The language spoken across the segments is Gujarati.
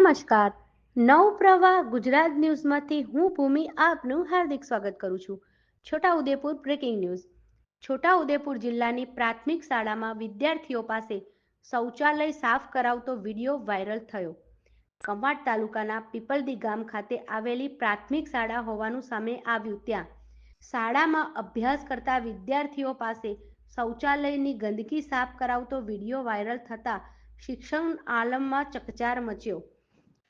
નમસ્કાર. નવપ્રવાહ ગુજરાત ન્યૂઝમાંથી હું ભૂમિ આપનું હાર્દિક સ્વાગત કરું છું. Chhota Udepur breaking news. છોટાઉદેપુર જિલ્લાની પ્રાથમિક શાળામાં વિદ્યાર્થીઓ પાસે શૌચાલય સાફ કરાવતો વીડિયો વાયરલ થયો. કમાડ તાલુકાના પીપલદી ગામ ખાતે આવેલી પ્રાથમિક શાળા હોવાનું સામે આવ્યું ત્યાં. શાળામાં અભ્યાસ કરતા વિદ્યાર્થીઓ પાસે શૌચાલયની ગંદકી સાફ કરાવતો વીડિયો વાયરલ થતાં શિક્ષણ આલમમાં ચકચાર મચ્યો.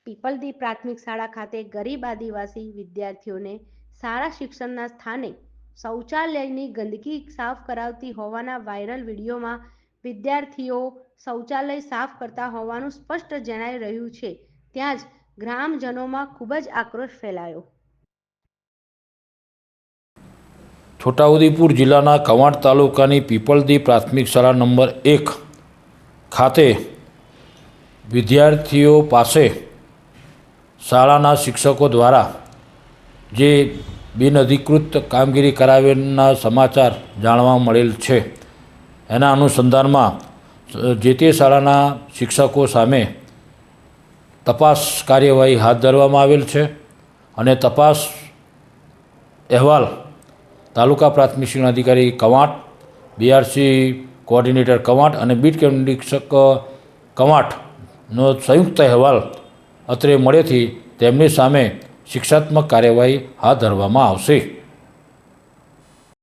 પીપલદી પ્રાથમિક શાળા ખાતે ગરીબ આદિવાસી વિદ્યાર્થીઓને સારા શિક્ષણના સ્થાને શૌચાલયની ગંદકી સાફ કરાવતી હોવાના વાયરલ વિડીયોમાં વિદ્યાર્થીઓ શૌચાલય સાફ કરતા હોવાનું સ્પષ્ટ જણાઈ રહ્યું છે. ત્યાં જ ગ્રામજનોમાં ખૂબ જ આક્રોશ ફેલાયો. છોટાઉદેપુર જિલ્લાના કવાંટ તાલુકાની પીપલદી પ્રાથમિક શાળા નંબર એક ખાતે વિદ્યાર્થીઓ પાસે શાળાના શિક્ષકો દ્વારા જે બિનઅધિકૃત કામગીરી કરાવેના સમાચાર જાણવા મળેલ છે, એના અનુસંધાનમાં જે તે શાળાના શિક્ષકો સામે તપાસ કાર્યવાહી હાથ ધરવામાં આવેલ છે અને તપાસ અહેવાલ તાલુકા પ્રાથમિક શિક્ષણ અધિકારી કવાંટ, બીઆરસી કોઓર્ડિનેટર કવાંટ અને બીટ નિરીક્ષક કવાંટનો સંયુક્ત અહેવાલ અત્રે મળેથી તેમની સામે શિક્ષાત્મક કાર્યવાહી હાથ ધરવામાં આવશે.